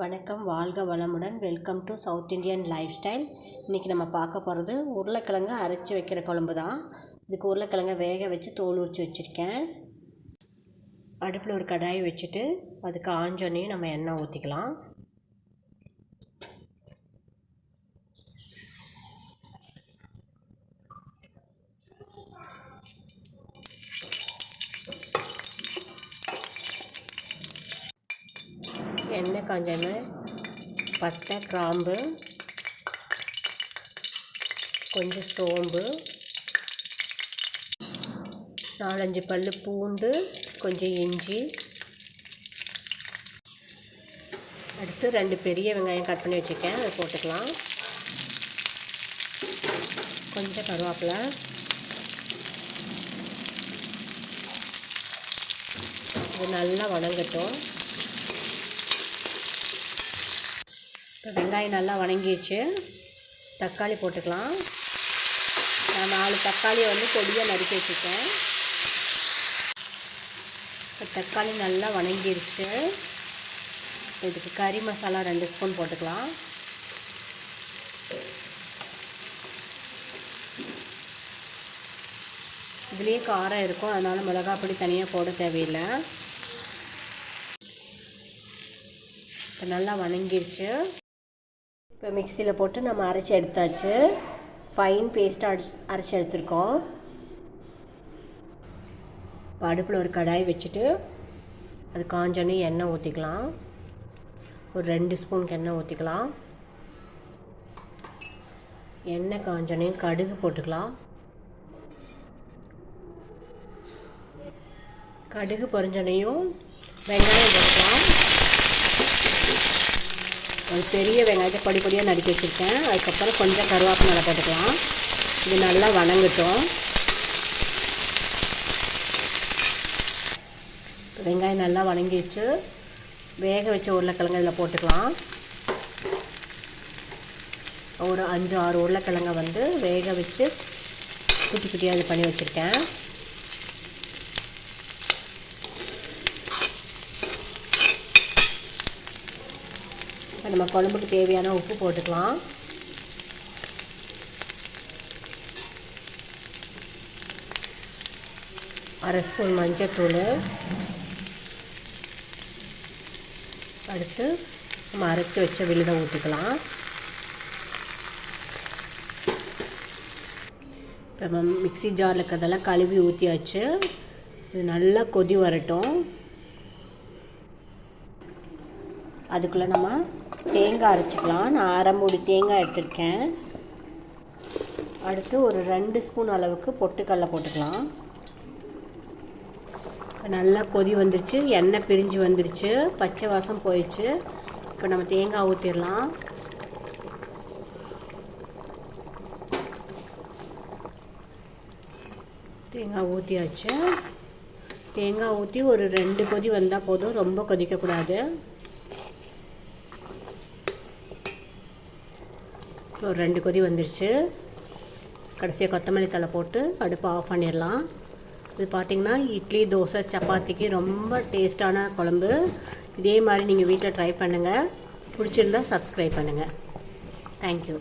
வணக்கம் வாழ்க வளமுடன். Welcome to south Indian life style இன்றைக்கி நம்ம பார்க்க போகிறது உருளைக்கிழங்கு அரைச்சி வைக்கிற குழம்பு தான். இதுக்கு உருளைக்கிழங்க வேக வச்சு தோல் உரித்து வச்சுருக்கேன். அடுப்பில் ஒரு கடாய் வச்சுட்டு அதுக்கு ஆஞ்சோனையும் நம்ம எண்ணெய் ஊற்றிக்கலாம் எண்ணெய் பட்டை கிராம்பு கொஞ்சம் சோம்பு நாலஞ்சு பல் பூண்டு கொஞ்சம் இஞ்சி. அடுத்து ரெண்டு பெரிய வெங்காயம் கட் பண்ணி வச்சுருக்கேன் அதை போட்டுக்கலாம். கொஞ்சம் கருவேப்பிலை. இது நல்லா வணங்கட்டும். இப்போ வெங்காயம் நல்லா வணங்கிடுச்சு. தக்காளி போட்டுக்கலாம். நான் நாலு தக்காளியை வந்து பொடியாக நறுக்கி வச்சுருக்கேன். இப்போ தக்காளி நல்லா வணங்கிடுச்சு இதுக்கு கறி மசாலா ரெண்டு ஸ்பூன் போட்டுக்கலாம். இதுலேயே காரம் இருக்கும். அதனால் மிளகாப்பொடி தனியாக போட தேவையில்லை. இப்போ நல்லா வணங்கிருச்சு. இப்போ மிக்சியில் போட்டு நம்ம அரைச்சி எடுத்தாச்சு. ஃபைன் பேஸ்ட்டாக அடிச்சு அரைச்சி எடுத்துருக்கோம். இப்போ அடுப்பில் ஒரு கடாய் வச்சுட்டு அது காஞ்சோன்னே எண்ணெய் ஊற்றிக்கலாம் ஒரு ரெண்டு ஸ்பூனுக்கு எண்ணெய் ஊற்றிக்கலாம் எண்ணெய் காஞ்சோன்னே கடுகு போட்டுக்கலாம். கடுகு பொரிஞ்சோனையும் வெங்காயம் போட்டுக்கலாம். அது பெரிய வெங்காயத்தை பொடி பொடியாக நறுக்கி வச்சுருக்கேன். அதுக்கப்புறம் கொஞ்சம் கருவேப்பிலை நல்லா போட்டுக்கலாம். இது நல்லா வணங்கட்டும். வெங்காயம் நல்லா வணங்கிடுச்சு. வேக வச்ச உருளைக்கிழங்கு இதில் போட்டுக்கலாம். ஒரு அஞ்சு ஆறு உருளைக்கிழங்கை வந்து வேக வச்சு குட்டி குட்டியாக இது பண்ணி வச்சுருக்கேன். இப்போ நம்ம குழம்புக்கு தேவையான உப்பு போட்டுக்கலாம். அரை ஸ்பூன் மஞ்சத்தூள் அடுத்து நம்ம அரைச்சி வச்ச விழுதை ஊற்றிக்கலாம் இப்போ மிக்சி ஜாரில் இருக்கிறதெல்லாம் கழுவி ஊற்றியாச்சு இது நல்லா கொதி வரட்டும். அதுக்குள்ளே நம்ம தேங்காய் அரைச்சிக்கலாம். நான் அரை மூடி தேங்காய் எடுத்துருக்கேன். அடுத்து ஒரு ரெண்டு ஸ்பூன் அளவுக்கு பொட்டுக்கடலை போட்டுக்கலாம். நல்லா கொதி வந்துருச்சு. எண்ணெய் பிரிஞ்சு வந்துருச்சு. பச்சை வாசம் போயிடுச்சு. இப்போ நம்ம தேங்காய் ஊற்றிடலாம் தேங்காய் ஊற்றியாச்சு தேங்காய் ஊற்றி ஒரு ரெண்டு கொதி வந்தால் போதும். ரொம்ப கொதிக்கக்கூடாது. ஒரு ரெண்டு கொதி வந்துருச்சு. கடைசியாக கொத்தமல்லி தலை போட்டு அடுப்பை ஆஃப் பண்ணிடலாம். இது பார்த்திங்கன்னா இட்லி தோசை சப்பாத்திக்கு ரொம்ப டேஸ்ட்டான குழம்பு. இதே மாதிரி நீங்கள் வீட்டில் ட்ரை பண்ணுங்கள் பிடிச்சிருந்தா சப்ஸ்கிரைப் பண்ணுங்கள் தேங்க்யூ